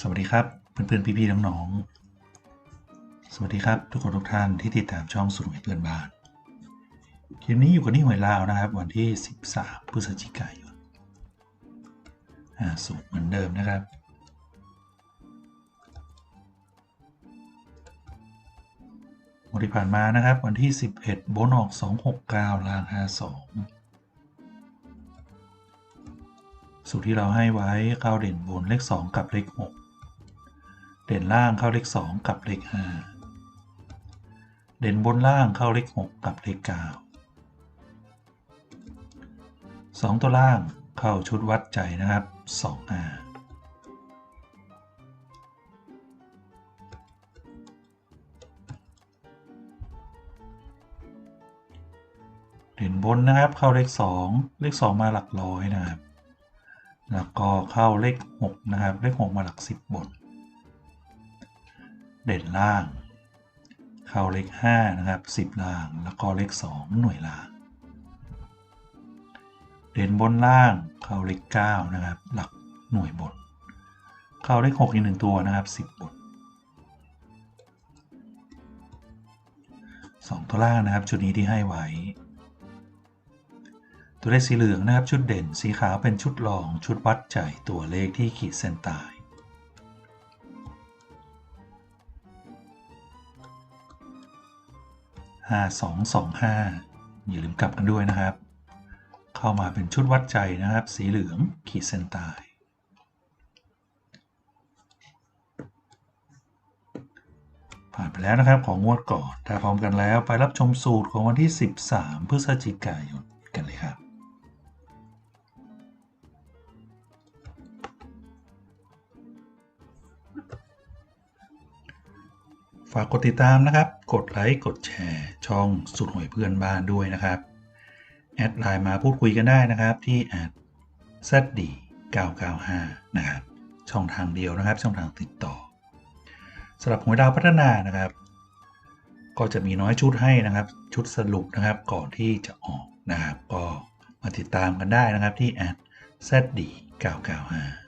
สวัสดีครับเพื่อนๆพี่ๆน้องๆสวัสดีครับทุกคนทุกท่านที่ติดตามช่องสุดหวยเพื่อนบ้านคลิปนี้อยู่กับนี่หวยลาวนะครับ วันที่ 13 พฤศจิกายนอ่าสูตรเหมือนเดิมนะครับ วันที่ผ่านมานะครับ วันที่ 11 โบนออก 269 ล่าง 52สูตรที่เราให้ไว้เข้าเด่นบนเลข 2 กับเลข6 เด่นล่างเข้าเลข 2 กับเลข 5 เด่นบนล่างเข้าเลข 6 กับเลข 9 2 ตัวล่างเข้าชุดวัดใจนะครับ2 5เด่นบนนะครับเข้าเลข 2 เลข 2 มาหลักร้อยนะครับ แล้วก็เข้าเลข 6 นะครับ เลข 6 มาหลัก 10บน เด่นล่าง เข้าเลข5นะครับ10ล่าง แล้วก็เลข 2 หน่วยล่าง เด่นบนล่าง เข้าเลข9นะครับ หลักหน่วยบน เข้าเลข6อีกหนึ่งตัวนะครับ 10บน2ตัวล่างนะครับ ชุดนี้ที่ให้ไว้ ตัวเลขสีเหลืองนะครับ ชุดเด่น สีขาวเป็นชุดรอง ชุดวัดใจตัวเลขที่ขีดเส้นใต้ ห้าสองสองห้าอย่าลืมกลับกันด้วยนะครับ เข้ามาเป็นชุดวัดใจนะครับ สีเหลืองขีดเส้นใต้ผ่านไปแล้วนะครับของงวดก่อน ถ้าพร้อมกันแล้วไปรับชมสูตรของวันที่ 13 พฤศจิกายนกันเลยครับ ฝากกดติดตามนะครับ กดไลค์ กดแชร์ ช่องสุดหวยเพื่อนบ้านด้วยนะครับ แอดไลน์มาพูดคุยกันได้นะครับที่แอด zd 995นะครับ ช่องทางเดียวนะครับ ช่องทางติดต่อสำหรับหวยดาวพัฒนานะครับ ก็จะมีน้อยชุดให้นะครับ ชุดสรุปนะครับก่อนที่จะออกนะครับ ก็มาติดตามกันได้นะครับที่แอด zd 995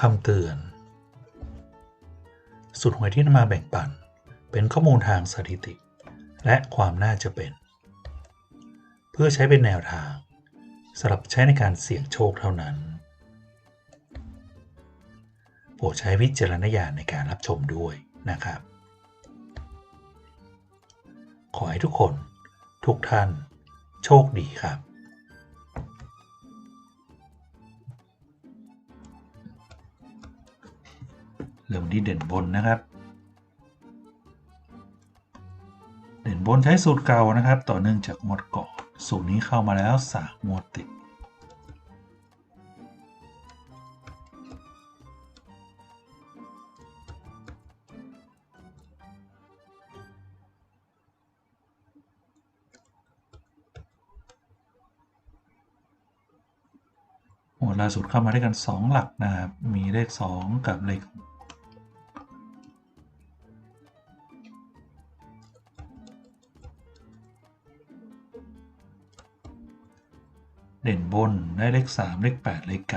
คำเตือน สุดหวยที่นำมาแบ่งปัน เป็นข้อมูลทางสถิติ และความน่าจะเป็น เพื่อใช้เป็นแนวทางสำหรับใช้ในการเสี่ยงโชคเท่านั้น โปรดใช้วิจารณญาณในการรับชมด้วยนะครับ ขอให้ทุกคน ทุกท่าน โชคดีครับ เริ่มที่เด่นบนนะครับ เด่นบนใช้สูตรเก่านะครับ ต่อเนื่องจากงวดก่อนสูตรนี้เข้ามาแล้วสามงวดติดโอ้ล่าสุดเข้ามาด้วยกัน 2 หลักนะครับ มีเลข 2 กับเลข เด่นบนได้เลข 3 เลข 8 เลข 9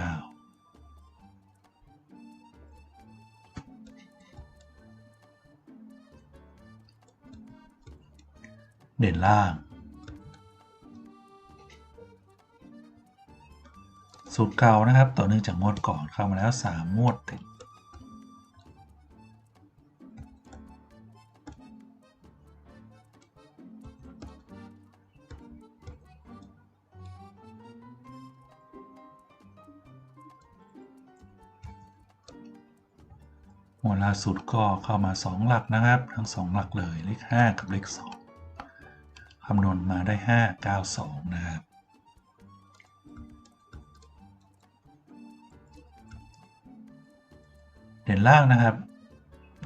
เด่นล่าง สูตรเก่านะครับ ต่อเนื่องจากงวดก่อนเข้ามาแล้ว 3 งวดติด หัวล่าสุดก็เข้ามา 2 หลักนะครับ ทั้ง 2 หลักเลยเลข 5 กับเลข 2 คำนวณมาได้ 5 9 2 นะครับเด่นล่างนะครับ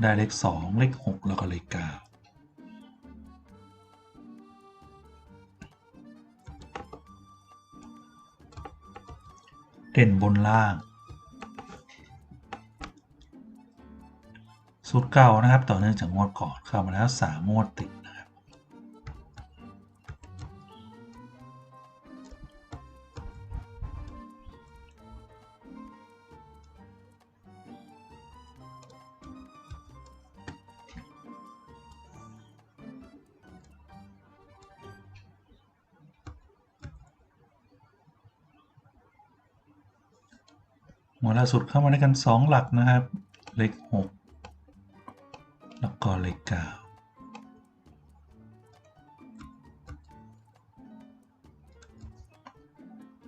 ได้เลข 2 เลข 6 แล้วก็เลข 9เด่นบนล่าง สูตรเก่านะครับ ต่อเนื่องจากงวดก่อนเข้ามาแล้ว3งวดติดนะครับ หมดล่าสุดเข้ามาด้วยกัน 2 หลักนะครับ เลข6 แล้วก็เลข9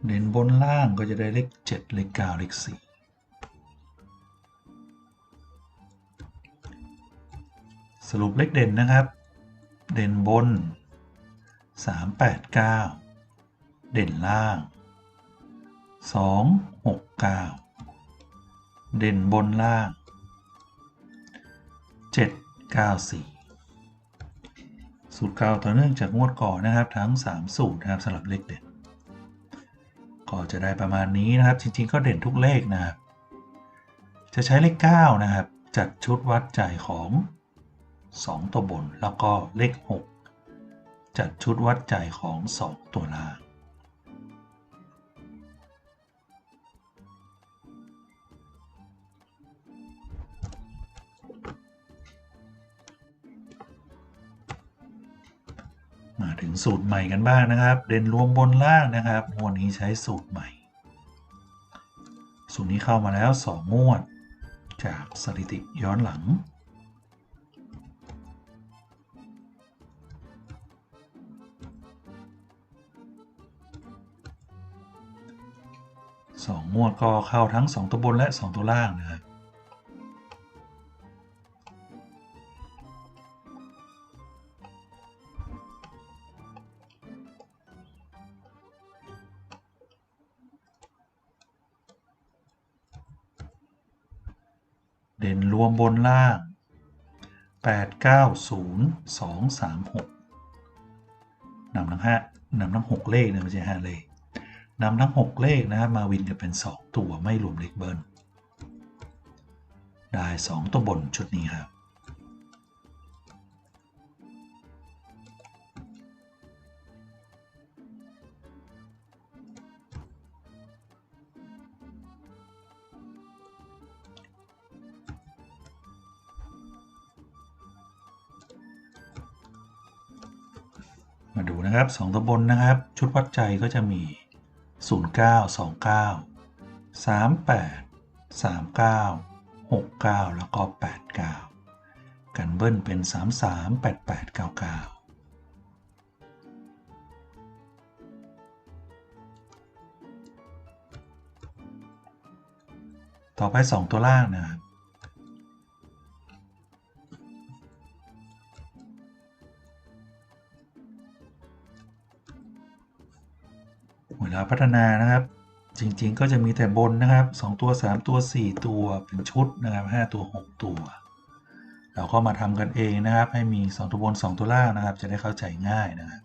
เด่นบนล่างก็จะได้เลข7เลข9เลข4สรุปเลขเด่นนะครับ เด่นบน 389 เด่นล่าง 269 เด่นบนล่าง 94 สูตรเก่าต่อเนื่องจากงวดก่อนนะครับทั้ง 3 สูตรนะครับสำหรับเลขเด่นก็จะได้ประมาณนี้นะครับ จริงๆ ก็เด่นทุกเลขนะครับ จะใช้เลข 9 นะครับ จัดชุดวัดใจของ 2 ตัวบน แล้วก็เลข 6 จัดชุดวัดใจของ 2 ตัวล่าง ถึงสูตรใหม่กันบ้างนะครับ เด่นรวมบนล่างนะครับงวดนี้ใช้สูตรใหม่ สูตรนี้เข้ามาแล้ว 2 งวด จากสถิติย้อนหลังสองงวดก็เข้าทั้ง 2 ตัวบนและ 2 ตัวล่างนะครับ เด่นรวมบนล่าง 8 9 0 2 3 6นำทั้งห้านำทั้ง 6 เลขนะไม่ใช่5เลขนำทั้ง 6 เลขนะครับมาวินจะเป็น 2 ตัวไม่รวมเลขเบิร์นได้ 2 ตัวบนชุดนี้ครับ มาดูนะครับ 2ตัวบนนะครับ ชุดวัดใจก็จะมี 09 29 38 39 69 แล้วก็ 89 กันเบิ้ลเป็น 33 88 99ต่อไป 2 ตัวล่างนะครับ เวลาพัฒนานะครับ จริงๆ ก็จะมีแต่บนนะครับ 2 ตัว 3 ตัว 4 ตัวเป็นชุดนะครับ 5 ตัว 6 ตัว เราก็มาทำกันเองนะครับ ให้มี 2 ตัวบน 2 ตัวล่างนะครับ จะได้เข้าใจง่ายนะครับ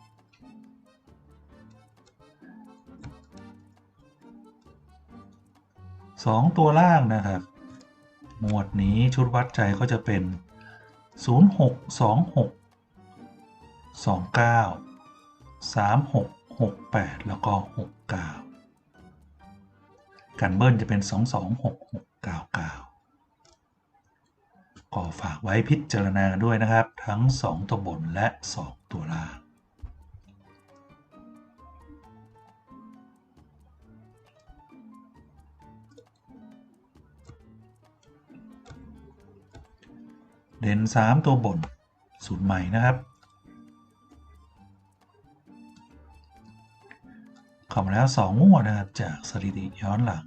2ตัวล่างนะครับ หมวดนี้ชุดวัดใจก็จะเป็น 0626 29 36 68 แล้วก็ 69กันเบิ้ลจะเป็น 226699 ก็ฝากไว้พิจารณาด้วยนะครับ ทั้ง 2 ตัวบนและ 2 ตัวล่างเด่น3 ตัวบนสูตรใหม่นะครับ เข้ามาแล้ว 2 งวดนะครับจากสถิติย้อนหลัง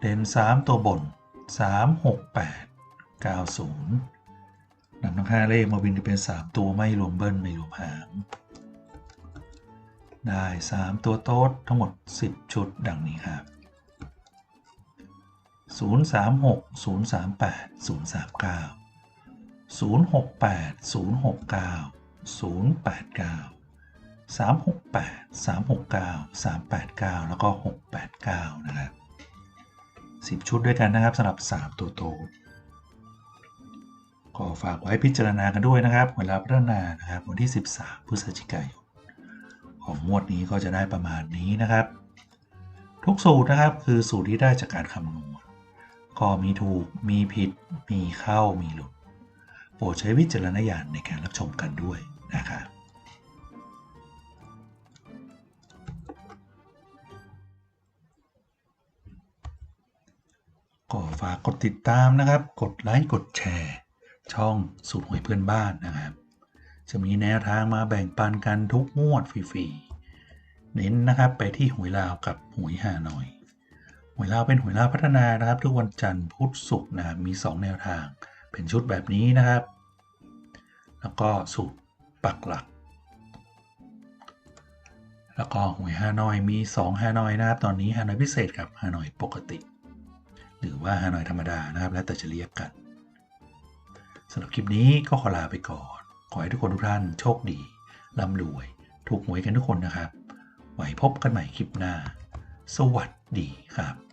เด่น 3 ตัวบน 3 6 8 9 0 นำทั้ง5เลขมาวินจะเป็น 3 ตัวไม่รวมเบิ้ลไม่รวมหางได้ 3 ตัวโต๊ดทั้งหมด 10 ชุดดังนี้ครับ 036 038 039 068 069 089 368 369 389 แล้วก็ 689 นะครับ 10 ชุดด้วยกันนะครับสำหรับ 3 ตัวโต ก็ฝากไว้พิจารณากันด้วยนะครับเวลาพัฒนานะครับ วันที่ 13 พฤศจิกายนของงวดนี้ก็จะได้ประมาณนี้นะครับ ทุกสูตรนะครับคือสูตรที่ได้จากการคำนวณก็มีถูกมีผิด มีเข้ามีหลุด โปรดใช้วิจารณญาณในการรับชมกันด้วยนะครับก็ฝากกดติดตามนะครับ กดไลค์ กดแชร์ ช่องสูตรหวยเพื่อนบ้านนะครับ จะมีแนวทางมาแบ่งปันกันทุกงวดฟรีๆ เน้นนะครับไปที่หวยลาวกับหวยฮานอยหวยลาวเป็นหวยลาวพัฒนานะครับ ทุกวันจันทร์พุธศุกร์นะครับมี 2 แนวทางเป็นชุดแบบนี้นะครับ แล้วก็สูตรปักหลัก แล้วก็หวยฮานอยมี 2 ฮานอยนะครับ ตอนนี้ฮานอยพิเศษกับฮานอยปกติ หรือว่าฮานอยธรรมดานะครับ แล้วแต่จะเรียกกัน สำหรับคลิปนี้ก็ขอลาไปก่อน ขอให้ทุกคนทุกท่านโชคดีร่ำรวย ถูกหวยกันทุกคนนะครับ ไว้พบกันใหม่คลิปหน้า สวัสดีครับ